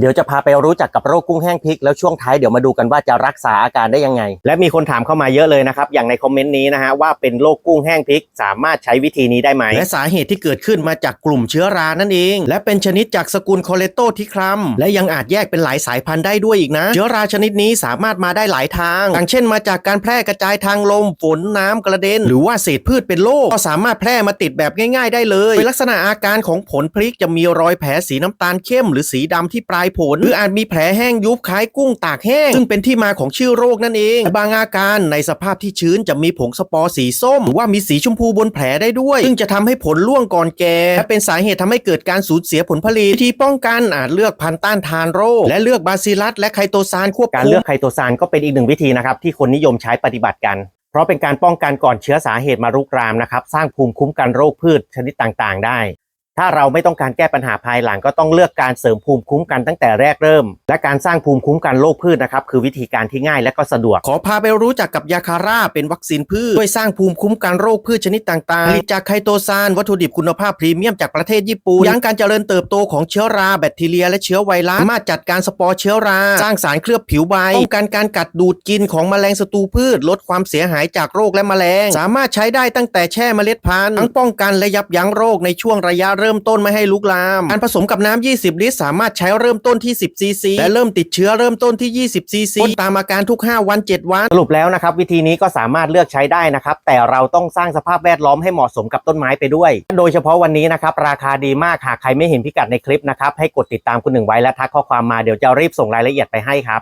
เดี๋ยวจะพาไปรู้จักกับโรคกุ้งแห้งพริกแล้วช่วงท้ายเดี๋ยวมาดูกันว่าจะรักษาอาการได้ยังไง และมีคนถามเข้ามาเยอะเลยนะครับ อย่างในคอมเมนต์นี้นะฮะว่าเป็นโรคกุ้งแห้งพริกสามารถใช้วิธีนี้ได้ไหม และสาเหตุที่เกิดขึ้นมาจากกลุ่มเชื้อรานั่นเอง และเป็นชนิดจากสกุลคอเลโตทิครัมและยังอาจแยกเป็นหลายสายพันธุ์ได้ด้วยอีกนะ เชื้อราชนิดนี้สามารถมาได้หลายทางอย่างเช่น มาจากการแพร่กระจายทางลมฝนน้ำกระเด็น หรือว่าเศษพืชเป็นโรคก็สามารถแพร่มาติดแบบง่าย ๆ ได้เลยเป็นลักษณะอาการของผลพริกจะมีรอยแผลสีน้ำตาลเข้ม หรือสีดำที่ปลายผล หรืออาจมีแผลแห้งยุบคล้ายกุ้งตากแห้ง ซึ่งเป็นที่มาของชื่อโรคนั่นเองบางอาการในสภาพที่ชื้นจะมีผงสปอร์สีส้ม หรือว่ามีสีชมพูบนแผลได้ด้วย ซึ่งจะทำให้ผลร่วงก่อนแก่และเป็นสาเหตุทำให้เกิดการสูญเสียผลผลิตวิธีป้องกันอาจเลือกพันธุ์ต้านทานโรค และเลือกบาซิลัสและไคโตซานควบการเลือกไคโตซานก็เป็นอีกหนึ่งวิธีนะครับที่คนนิยมใช้ปฏิบัติกันเพราะเป็นการป้องกันก่อนเชื้อสาเหตุมารุกรามนะครับ สร้างภูมิคุ้มกันโรคพืชชนิดต่างๆ ได้ ถ้าเราไม่ต้องการแก้ปัญหาภายหลังก็ต้องเลือกการเสริมภูมิคุ้มกันตั้งแต่แรกเริ่ม และการสร้างภูมิคุ้มกันโรคพืชนะครับคือวิธีการที่ง่ายและก็สะดวก ขอพาไปรู้จักกับยาคาร่าเป็นวัคซีนพืชช่วยสร้างภูมิคุ้มกันโรคพืชชนิดต่างๆผลิตจากไคโตซานวัตถุดิบคุณภาพพรีเมียมจากประเทศญี่ปุ่นยั้งการเจริญเติบโตของเชื้อราแบคทีเรีย และเชื้อไวรัสสามารถจัดการสปอร์เชื้อรา สร้างสารเคลือบผิวใบป้องกันการกัดดูดกินของแมลงศัตรูพืช ลดความเสียหายจากโรคและแมลง สามารถใช้ได้ตั้งแต่แช่เมล็ดพันธุ์ทั้งป้องกันและยับยั้งโรคในช่วงระยะเริ่มต้นไม่ให้ลุกลาม การผสมกับน้ำ20 ลิตร สามารถใช้เริ่มต้นที่ 10 ซีซีและเริ่มติดเชื้อเริ่มต้นที่ 20 ซีซีพ่นตามอาการทุก 5 วัน 7 วันสรุปแล้วนะครับ วิธีนี้ก็สามารถเลือกใช้ได้นะครับ แต่เราต้องสร้างสภาพแวดล้อมให้เหมาะสมกับต้นไม้ไปด้วย โดยเฉพาะวันนี้นะครับ ราคาดีมากหากใครไม่เห็นพิกัดในคลิปนะครับให้กดติดตามคุณหนึ่งไว้และทักข้อความมาเดี๋ยวจะรีบส่งรายละเอียดไปให้ครับ